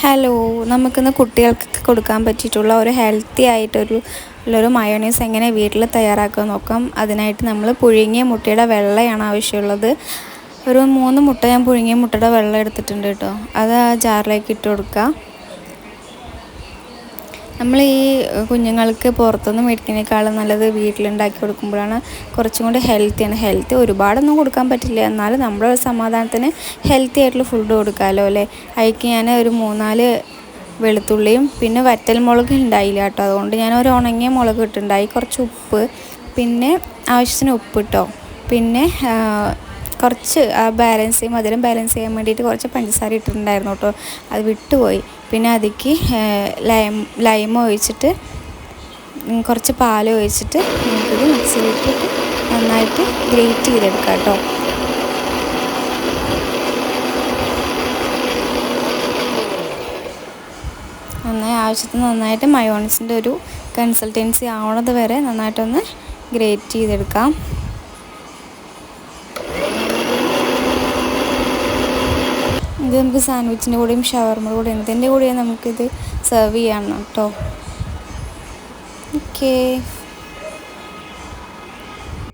Hello നമുക്കിന്ന് കുട്ടികൾക്ക് കൊടുക്കാൻ പറ്റിയിട്ടുള്ള ഒരു ഹെൽത്തി ആയിട്ടൊരു ഉള്ളൊരു മയോണൈസ് എങ്ങനെ വീട്ടിൽ തയ്യാറാക്കാൻ നോക്കാം. അതിനായിട്ട് നമ്മൾ പുഴുങ്ങിയ മുട്ടയുടെ വെള്ളയാണ് ആവശ്യമുള്ളത്. ഒരു മൂന്ന് മുട്ട ഞാൻ പുഴുങ്ങിയ മുട്ടയുടെ വെള്ളം എടുത്തിട്ടുണ്ട് കേട്ടോ. അത് ആ ജാറിലേക്ക് ഇട്ട് കൊടുക്കുക നമ്മൾ ഈ കുഞ്ഞുങ്ങൾക്ക് പുറത്തുനിന്ന് മേടിക്കുന്നതിനേക്കാളും നല്ലത് വീട്ടിലുണ്ടാക്കി കൊടുക്കുമ്പോഴാണ് കുറച്ചും കൂടി ഹെൽത്തിയാണ് ഹെൽത്തി ഒരുപാടൊന്നും കൊടുക്കാൻ പറ്റില്ല. എന്നാലും നമ്മുടെ ഒരു സമാധാനത്തിന് ഹെൽത്തി ആയിട്ടുള്ള ഫുഡ് കൊടുക്കാമല്ലോ അല്ലേ? അതിക്ക് ഞാൻ ഒരു മൂന്നാൽ വെളുത്തുള്ളിയും പിന്നെ വറ്റൽ മുളക് ഉണ്ടായില്ല കേട്ടോ. അതുകൊണ്ട് ഞാൻ ഒരു ഉണങ്ങിയ മുളക് ഇട്ടുണ്ടായി കുറച്ച് ഉപ്പ് പിന്നെ ആവശ്യത്തിന് ഉപ്പ് ഇട്ടോ. പിന്നെ കുറച്ച് ബാലൻസ് ചെയ്യും. മധുരം ബാലൻസ് ചെയ്യാൻ വേണ്ടിയിട്ട് കുറച്ച് പഞ്ചസാര ഇട്ടിട്ടുണ്ടായിരുന്നു കേട്ടോ. അത് വിട്ടുപോയി. പിന്നെ അതിക്ക് ലൈം ലൈം ഒഴിച്ചിട്ട് കുറച്ച് പാൽ ഒഴിച്ചിട്ട് നമുക്കിത് മിക്സിയിലിട്ടിട്ട് നന്നായിട്ട് ഗ്രേറ്റ് ചെയ്തെടുക്കാം കേട്ടോ. നന്നായി ആവശ്യത്തിന് നന്നായിട്ട് മയോണിസിന്റെ ഒരു കൺസൾട്ടൻസി ആവണത് വരെ നന്നായിട്ടൊന്ന് ഗ്രേറ്റ് ചെയ്തെടുക്കാം. ഇത് നമുക്ക് സാൻഡ്വിച്ചിന്റെ കൂടെയും ഷവർമയുടെ കൂടെ എന്തിന്റെ കൂടെയും നമുക്കിത് സെർവ് ചെയ്യണം കേട്ടോ. ഓക്കേ